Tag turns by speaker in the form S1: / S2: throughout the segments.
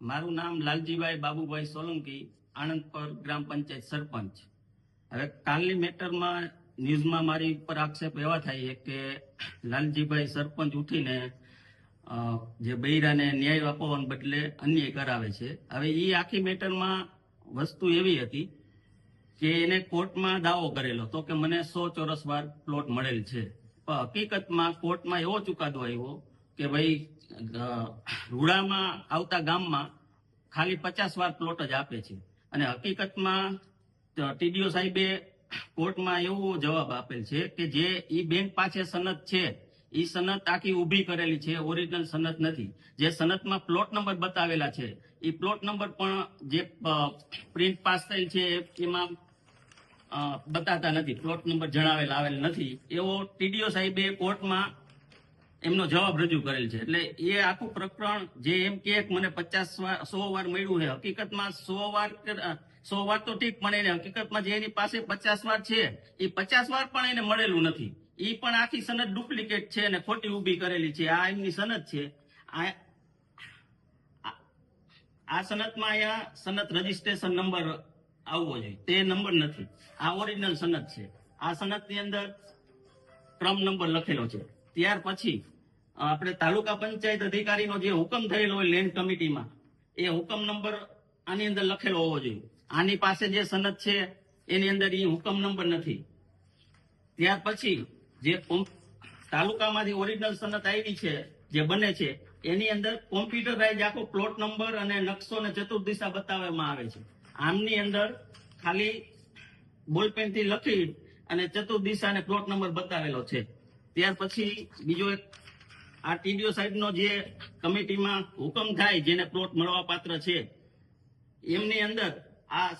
S1: મારું નામ લાલજીભાઈ બાબુભાઈ સોલંકી, આણંદપર ગ્રામ પંચાયત સરપંચ. હવે કાલની મેટરમાં ન્યૂઝમાં મારી ઉપર આક્ષેપ એવા થાય છે કે લાલજીભાઈ સરપંચ ઉઠીને જે બૈરાને ન્યાય અપાવવાને બદલે અન્યાય કરાવે છે. હવે એ આખી મેટરમાં વસ્તુ એવી હતી કે એને કોર્ટમાં દાવો કરેલો તો કે મને સો ચોરસ વાર પ્લોટ મળેલ છે. હકીકતમાં કોર્ટમાં એવો ચુકાદો આવ્યો કે ભાઈ રૂડામાં આવતા ગામમાં ખાલી પચાસ વાર પ્લોટ જ આપે છે. અને હકીકતમાં ટીડીઓ સાહેબે કોર્ટમાં એવો જવાબ આપેલ છે કે જે ઈ બેંક પાસે સનદ છે, ઈ સનદ આખી ઊભી કરેલી છે, ઓરિજિનલ સનદ નથી. જે સનદમાં પ્લોટ નંબર બતાવેલા છે, ઈ પ્લોટ નંબર પણ જે પ્રિન્ટ પાસ થયેલ છે, એમાં બતાતા નથી. પ્લોટ નંબર જણાવેલ, આવેલ નથી. એવો ટીડીઓ સાહેબે કોર્ટમાં એમનો જવાબ રજૂ કરેલ છે. એટલે એ આખું પ્રકરણ જે એમ કે મને પચાસ વાર, સો વાર મળ્યું છે, હકીકતમાં સો વાર સો વાર તો ઠીક, પણ એને હકીકતમાં જે એની પાસે પચાસ વાર છે, એ પચાસ વાર પણ એને મળેલું નથી. એ પણ આખી સનદ ડુપ્લિકેટ છે અને ખોટી ઊભી કરેલી છે. આ એમની સનદ છે. આ, આ- સનદમાં અહીંયા સનદ રજીસ્ટ્રેશન નંબર આવવો જોઈએ. તે નંબર નથી. આ ઓરિજિનલ સનદ છે. આ સનદની અંદર ક્રમ નંબર લખેલો છે. ત્યાર પછી આપણે તાલુકા પંચાયત અધિકારીનો જે હુકમ થયેલો હોય લેન્ડ કમિટીમાં, એ હુકમ નંબર આની અંદર લખેલો હોવો જોઈએ. આની પાસે જે સનદ છે, એની અંદર એ હુકમ નંબર નથી. ત્યાર પછી જે કોમ- તાલુકામાંથી ઓરિજિનલ સનદ આવી છે, જે બને છે, એની અંદર કોમ્પ્યુટરાઇઝ આખો પ્લોટ નંબર અને નકશો ને ચતુર્દિશા બતાવવામાં આવે છે. આમની અંદર ખાલી બોલપેનથી લખી અને ચતુર્દિશા અને પ્લોટ નંબર બતાવેલો છે. ત્યાર પછી બીજો એક આ ટીડીઓ સાહેબનો જે કમિટીમાં હુકમ થાય જેને પ્લોટ મળવા પાત્ર છે, એમની અંદર આ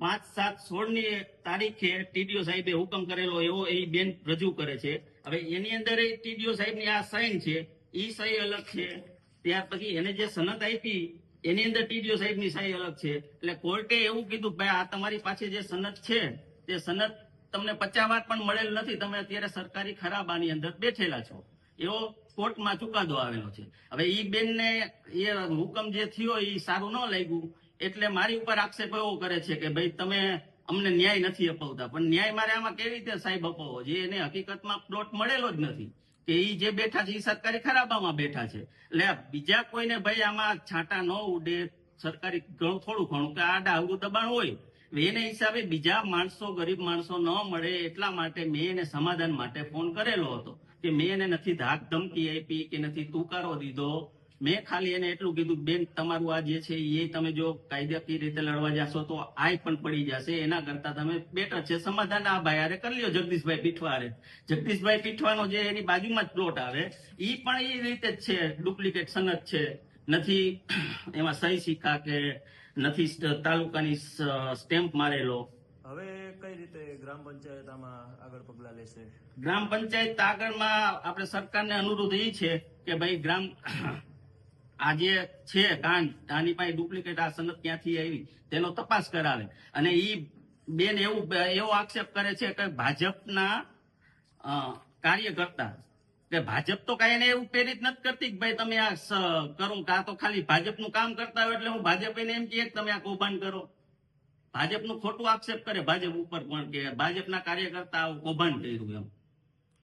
S1: પાંચ સાત સોળની તારીખે ટીડીઓ સાહેબે હુકમ કરેલો એવો એ બેન રજૂ કરે છે. હવે એની અંદર ટીડીઓ સાહેબની આ સાઇન છે, એ સહી અલગ છે. ત્યાર પછી એને જે સનદ આપી, એની અંદર ટીડીઓ સાહેબની સહી અલગ છે. એટલે કોર્ટે એવું કીધું ભાઈ આ તમારી પાસે જે સનદ છે, તે સનદ તમને પચાવાત પણ મળેલ નથી, તમે અત્યારે સરકારી ખરાબાની અંદર બેઠેલા છો. એવો કોર્ટમાં ચુકાદો આવેલો છે. હવે ઈ બેનને, એ હુકમ જે થયો એ સારું ન લાગ્યું, એટલે મારી ઉપર આક્ષેપ એવો કરે છે કે ભાઈ તમે અમને ન્યાય નથી અપાવતા. પણ ન્યાય મારે આમાં કેવી રીતે સાહેબ અપાવો જે એને હકીકતમાં પ્લોટ મળેલો જ નથી. કે એ જે બેઠા છે એ સરકારી ખરાબામાં બેઠા છે. એટલે બીજા કોઈને ભાઈ આમાં છાંટા ન ઉડે. સરકારી ઘણું, થોડું ઘણું, કે આડા ડાહું દબાણ હોય એને હિસાબે બીજા માણસો, ગરીબ માણસો ન મળે એટલા માટે મેં એને સમાધાન માટે ફોન કરેલો હતો કે મેં એને નથી ધાક ધમકી આપી કે નથી તુકારો દીધો. મેં ખાલી એને એટલું કીધું, બેન, તમારું આ જે છે એ તમે જો કાયદાકીય રીતે લડવા જાશો તો આય પણ પડી જશે. એના કરતા તમે બેટર છે. સમાધાન આ ભાઈ હારે કરી લ્યો જગદીશભાઈ પીઠવારે જગદીશભાઈ પીઠવાનો જે એની બાજુમાં જ પ્લોટ આવે એ પણ એ રીતે જ છે. ડુપ્લિકેટ સનદ છે. નથી એમાં સહી સિક્કા કે નથી તાલુકાની સ્ટેમ્પ મારેલો.
S2: હવે કઈ રીતે ગ્રામ પંચાયત આમાં આગળ પગલા લેશે?
S1: ગ્રામ પંચાયત આગળમાં આપણે સરકારને અનુરોધ એ છે કે ભાઈ ગ્રામ આ જે છે કાંડ આની પાસે ડુપ્લિકેટ આ સનદ ક્યાંથી આવી તેનો તપાસ કરાવે. અને ઈ બેન એવું એવો આક્ષેપ કરે છે કે ભાજપના કાર્યકર્તા કે ભાજપ તો કઈ એને એવું પ્રેરિત નથી કરતી કે ભાઈ તમે આ કરો કા તો ખાલી ભાજપનું કામ કરતા હોય એટલે હું ભાજપ એને એમ કહે કે તમે આ કૌભાંડ કરો. ભાજપનું ખોટું આક્ષેપ કરે ભાજપ ઉપર પણ કે ભાજપના કાર્યકર્તા આવું કૌભાંડ કર્યું એમ.